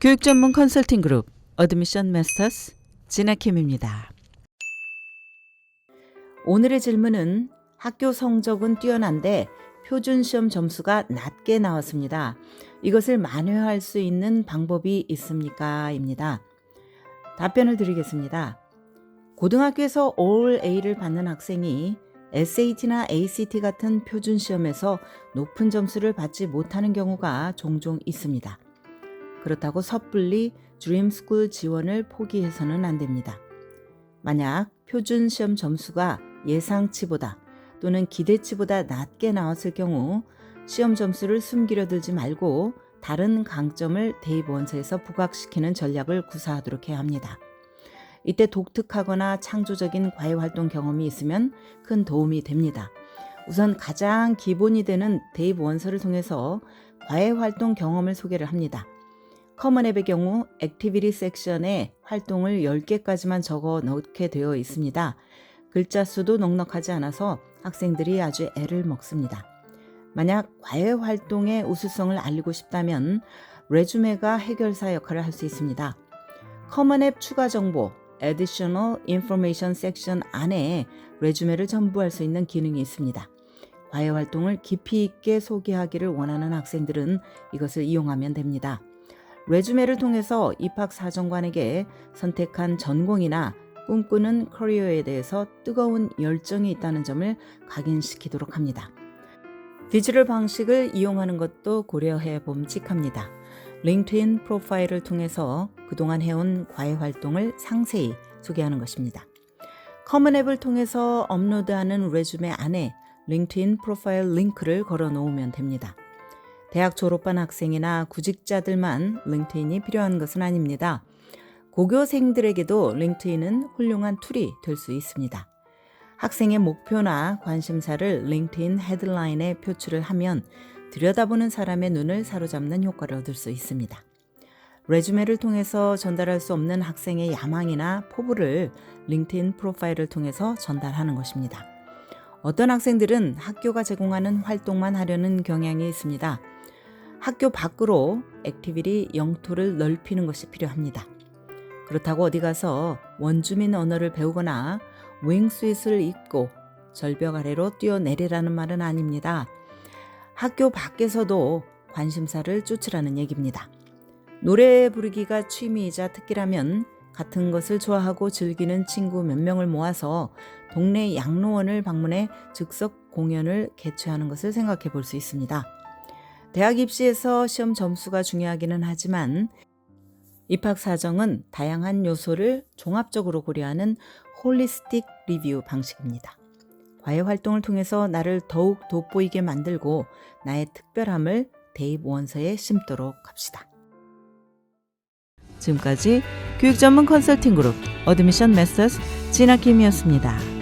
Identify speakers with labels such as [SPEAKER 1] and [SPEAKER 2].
[SPEAKER 1] 교육 전문 컨설팅 그룹 어드미션 마스터스 진아킴입니다. 오늘의 질문은 학교 성적은 뛰어난데 표준 시험 점수가 낮게 나왔습니다. 이것을 만회할 수 있는 방법이 있습니까? 입니다. 답변을 드리겠습니다. 고등학교에서 All A를 받는 학생이 SAT나 ACT 같은 표준 시험에서 높은 점수를 받지 못하는 경우가 종종 있습니다. 그렇다고 섣불리 드림스쿨 지원을 포기해서는 안 됩니다. 만약 표준 시험 점수가 예상치보다 또는 기대치보다 낮게 나왔을 경우 시험 점수를 숨기려 들지 말고 다른 강점을 대입 원서에서 부각시키는 전략을 구사하도록 해야 합니다. 이때 독특하거나 창조적인 과외 활동 경험이 있으면 큰 도움이 됩니다. 우선 가장 기본이 되는 대입 원서를 통해서 과외 활동 경험을 소개를 합니다. 커먼앱의 경우 액티비티 섹션에 활동을 10개까지만 적어 넣게 되어 있습니다. 글자 수도 넉넉하지 않아서 학생들이 아주 애를 먹습니다. 만약 과외 활동의 우수성을 알리고 싶다면 레주메가 해결사 역할을 할 수 있습니다. 커먼앱 추가 정보 Additional Information 섹션 안에 레주메를 첨부할 수 있는 기능이 있습니다. 과외 활동을 깊이 있게 소개하기를 원하는 학생들은 이것을 이용하면 됩니다. 레주메를 통해서 입학 사정관에게 선택한 전공이나 꿈꾸는 커리어에 대해서 뜨거운 열정이 있다는 점을 각인시키도록 합니다. 디지털 방식을 이용하는 것도 고려해 봄직합니다. 링크드인 프로파일을 통해서 그동안 해온 과외 활동을 상세히 소개하는 것입니다. 커먼 앱을 통해서 업로드하는 레주메 안에 링크드인 프로파일 링크를 걸어 놓으면 됩니다. 대학 졸업한 학생이나 구직자들만 링크드인이 필요한 것은 아닙니다. 고교생들에게도 링크드인은 훌륭한 툴이 될 수 있습니다. 학생의 목표나 관심사를 링크드인 헤드라인에 표출을 하면 들여다보는 사람의 눈을 사로잡는 효과를 얻을 수 있습니다. 레주메를 통해서 전달할 수 없는 학생의 야망이나 포부를 링크드인 프로파일을 통해서 전달하는 것입니다. 어떤 학생들은 학교가 제공하는 활동만 하려는 경향이 있습니다. 학교 밖으로 액티비티 영토를 넓히는 것이 필요합니다. 그렇다고 어디 가서 원주민 언어를 배우거나 윙스윗을 입고 절벽 아래로 뛰어내리라는 말은 아닙니다. 학교 밖에서도 관심사를 쫓으라는 얘기입니다. 노래 부르기가 취미이자 특기라면 같은 것을 좋아하고 즐기는 친구 몇 명을 모아서 동네 양로원을 방문해 즉석 공연을 개최하는 것을 생각해 볼 수 있습니다. 대학 입시에서 시험 점수가 중요하기는 하지만 입학 사정은 다양한 요소를 종합적으로 고려하는 홀리스틱 리뷰 방식입니다. 과외 활동을 통해서 나를 더욱 돋보이게 만들고 나의 특별함을 대입 원서에 심도록 합시다. 지금까지 교육 전문 컨설팅 그룹 어드미션 메서스 진아킴이었습니다.